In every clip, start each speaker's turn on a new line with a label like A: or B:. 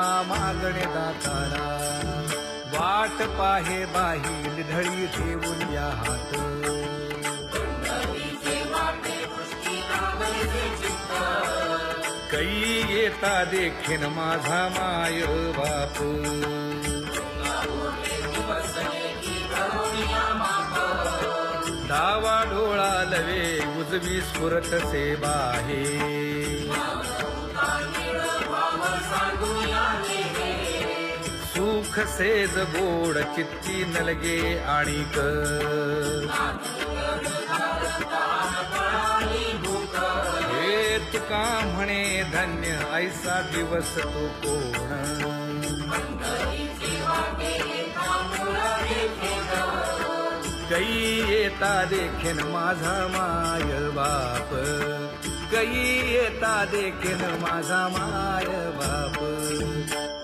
A: सेवा मागणे दातारा. वाट पाहे बाही ढळी ठेवून या हात. कै येता देखीन माझा माय बाप. डावा डोळा लवे उजवी स्फुरत सेवा आहे. तू सेज गोड चित्ती नलगे आणिक. हे तुका म्हणे धन्य ऐसा दिवस तो कोण? कै येता देखेन माझा माय बाप. कै येता देखेन माझा माय बाप.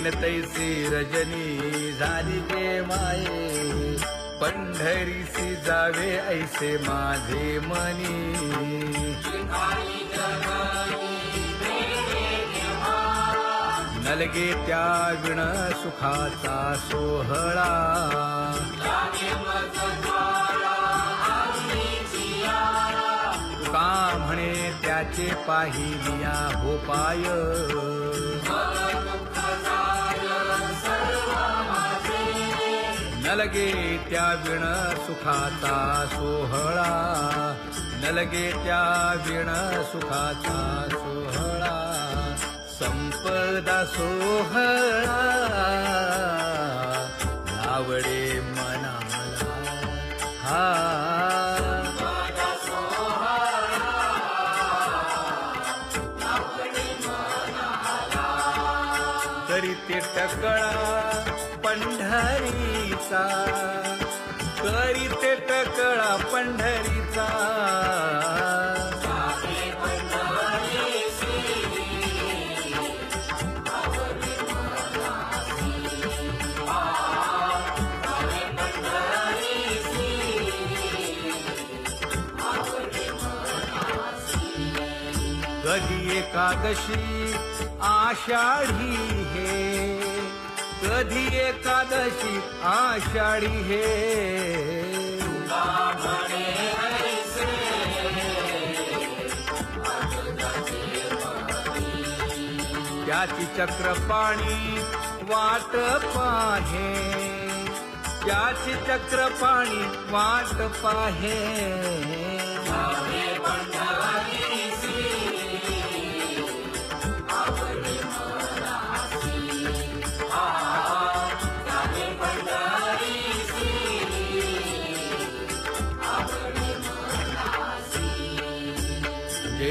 A: दिन तैसी रजनी झाली ते माये. पंढरीसी जावे ऐसे माझे मनी. नलगे त्या विण सुखाचा सोहळा. का म्हणे त्याचे पाहिलिया हो नलगे त्या विण सुखाचा सोहळा. नलगे त्या विण सुखाचा सोहळा. संपदा सोहळा. आवडे मनाला हा. तरी ते टकळा पंढरी तरी ते टकळा पंढरीचा. कधी एकादशी आषाढी हे. कधी एकादशी आषाढी हे? त्याची चक्रपाणी वाट पाहे. त्याची चक्रपाणी वाट पाहे.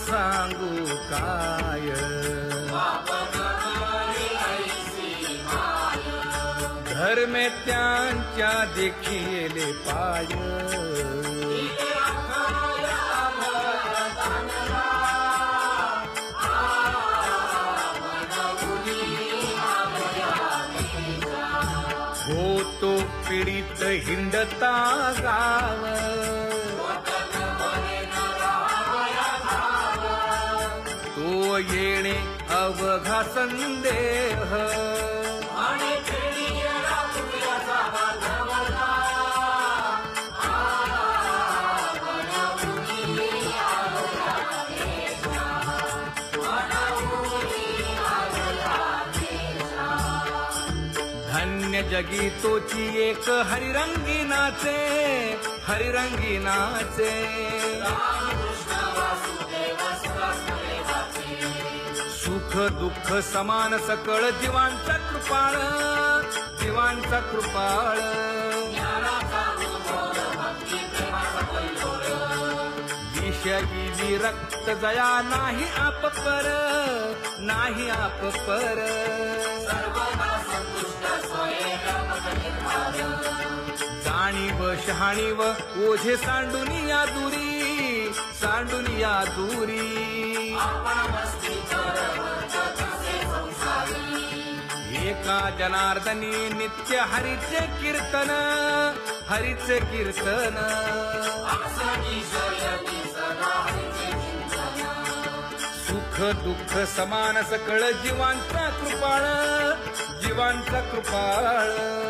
A: सांगू काय? धर्मे त्यांच्या देखील पाय. होतो पीडित हिंडता गाव. येणे अवघा संदेह धन्य जगी तोची एक हरिरंगी नाचे हरिरंगी नाचे सुख दुःख समान सकळ जीवांचा कृपाळ जीवांचा कृपाळ. विषयी विरक्त जया नाही आप पर नाही आप पर. जाणीव शहाणीव ओझे सांडून या दुरी सांडून या दुरी. एका जनार्दनी नित्य हरिचे कीर्तन हरिचे कीर्तन. सुख दुःख समान सकळ जीवांचा कृपाळ जीवांचा कृपाळ.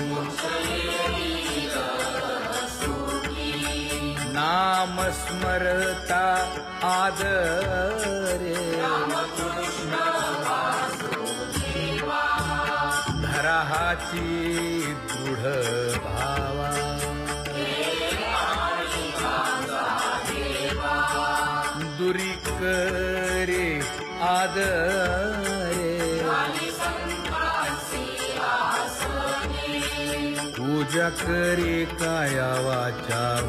A: नाम स्मरता आदरे। धराहाची दृढ भावा। दुरी करे आदरे। पूजा करे काया वाचा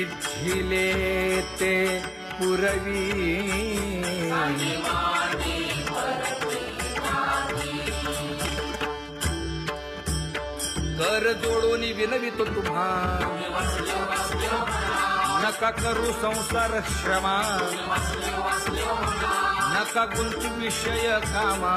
A: इच्छिले ते पुरवी। कर जोडून विनवितो तुम्हा। नका करू संसार श्रमा नका गुंतू विषय कामा।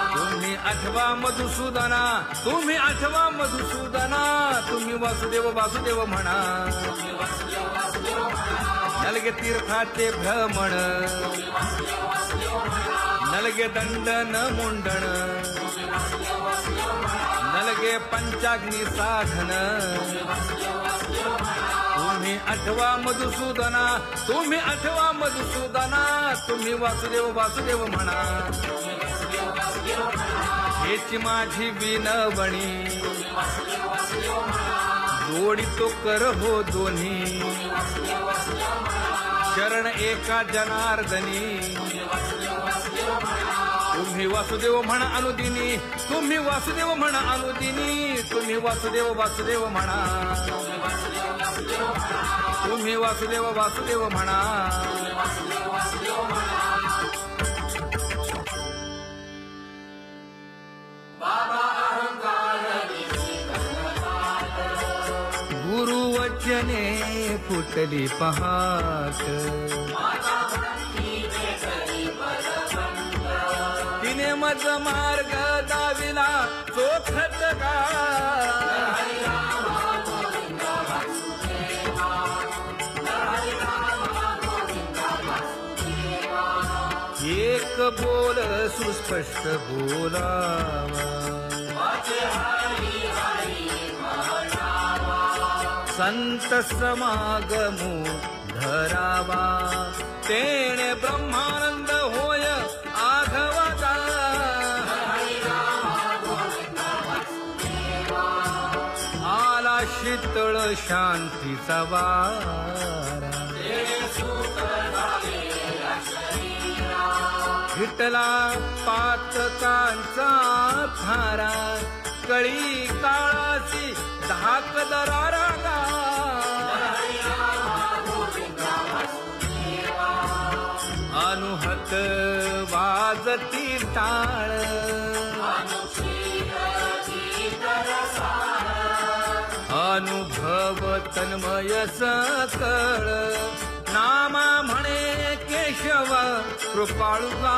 A: आठवा मधुसूदना तुम्ही आठवा मधुसूदना तुम्ही वासुदेव वासुदेव म्हणा. नलगे तीर्थाचे भ्रमण नलगे दंडन मुंडण नलगे पंचाग्नी साधन. तुम्ही आठवा मधुसूदना तुम्ही आठवा मधुसूदना तुम्ही वासुदेव वासुदेव म्हणा. हेच माझी विनवणी. जोडी तो कर हो दोन्ही. शरण एका जनार्दनी. तुम्ही वासुदेव म्हणा अनुदिनी. तुम्ही वासुदेव म्हणा अनुदिनी. तुम्ही वासुदेव वासुदेव म्हणा. तुम्ही वासुदेव वासुदेव म्हणा. फुटली पहाट. तिने मज मार्ग दाविला चोखत का एक बोल सुस्पष्ट बोलावा. संत समागमू धरावा. तेणे ब्रह्मानंद होय आघवता. आला शीतळ शांतीचा वारा. विठला पातकांचा थारा. कळी काळाची धाक दरारा अनुहत वाजती टाळ अनुभव तन्मय सकळ. नामा म्हणे केशव कृपाळुगा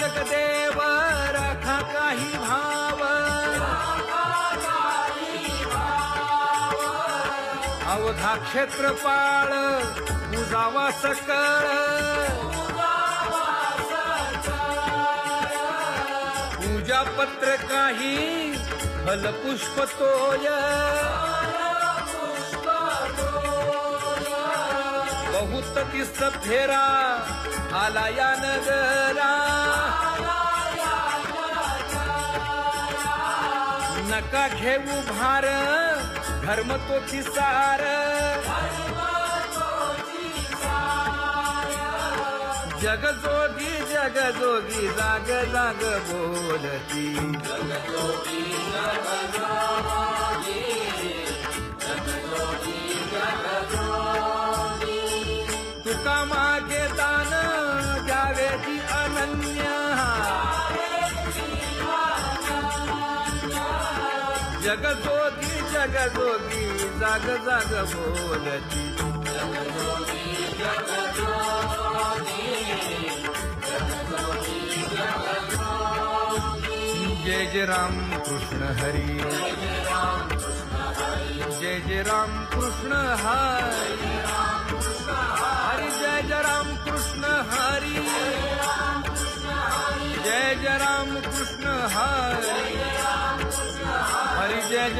A: जगदेव राखा काही भाव अवधा क्षेत्रपाळ उजावा सकळ. पूजा पत्र काही फलपुष्प तोय. बहुत फेरा आला या नगरा नका घेऊ भार धर्म तो सार जग जोगी जग जोगी जाग जाग बोलती। जग जोगी जग जोगी जग जोगी जगजोगी जगजोगी जग जाग जाग बोलती. जय जय राम कृष्ण हरी. जय जय राम कृष्ण हरी. हरी जय जय राम कृष्ण हरी. जय जय राम कृष्ण हरी.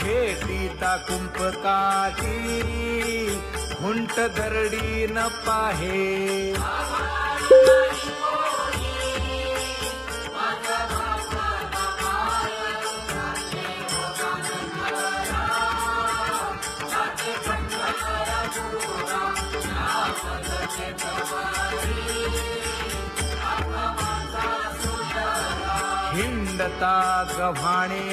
A: खेटीता कुंपकाठी हुंट दरडी न पाहे. हिंडता गव्हाणे.